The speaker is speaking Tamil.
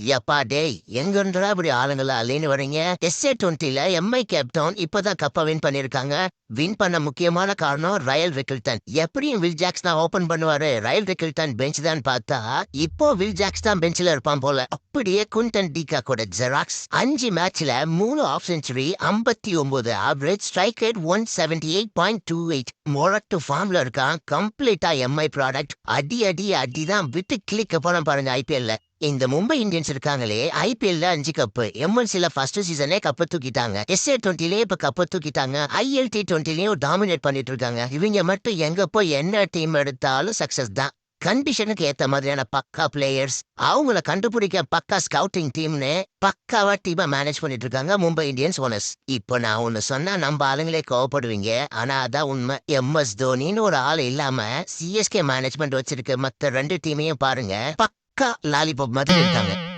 எப்பா டேய் எங்கன்றா இப்படி ஆளுங்களா? அலைன்னு வரீங்க எஸ்ஏ டுவெண்ட்டில எம்ஐ கேப்டவுன் இப்பதான் கப்ப வின் பண்ணிருக்காங்க. வின் பண்ண முக்கியமான காரணம் ரயல் ரிக்கில்டன் எப்படியும் வில் ஜாக்ஸ் தான் ஓபன் பண்ணுவாரு? ரயல் ரிக்கில்டன் பெஞ்ச் தான் பார்த்தா இப்போ வில் ஜாக்ஸ் தான் பெஞ்ச்ல இருப்பான் போல. அப்படியே குண்டன் டீகா கூட ஜெராக்ஸ் அஞ்சு மேட்ச்ல மூணு ஆஃப் செஞ்சுரி ஐம்பத்தி ஒன்பது average strike rate one seventy eight point two eight மொரட்டு ஃபார்ம்ல இருக்கான். கம்ப்ளீட்டா எம்ஐ ப்ராடக்ட் அடி அடி அடி தான் விட்டு கிளிக்க போன பாருங்க ஐபிஎல்ல இந்த மும்பை இந்தியன்ஸ் இருக்காங்களே ஐபிஎல்ல அஞ்சு கப்பு எம்என்சில ஃபர்ஸ்ட் சீசனே கப்பு தூக்கிட்டாங்க. எஸ்ஏ டுவெண்ட்டிலே இப்ப கப்பு தூக்கிட்டாங்க. ஐஎல்டி டுவெண்ட்டிலையும் டாமினேட் பண்ணிட்டு இருக்காங்க இவங்க மட்டும் எங்க போய் என்ன டீம் எடுத்தாலும் சக்சஸ் தான். கண்டிஷனுக்கு ஏத்த மாதிரியான பக்கா பிளேயர்ஸ் அவங்கள கண்டுபிடிக்க பக்கா ஸ்கவுட்டிங் டீம்னு பக்காவா டீமா மேனேஜ் பண்ணிட்டு இருக்காங்க மும்பை இந்தியன்ஸ் ஓனர்ஸ் இப்போ நான் ஒன்னு சொன்னா நம்ம ஆளுங்களே கோவப்படுவீங்க. ஆனா அதான் உண்மை. எம்எஸ் தோனின்னு ஒரு ஆள் இல்லாம சிஎஸ்கே மேனேஜ்மெண்ட் வச்சிருக்க மத்த ரெண்டு டீமையும் பாருங்க. பக்கா லாலிபாப் மாதிரி இருக்காங்க.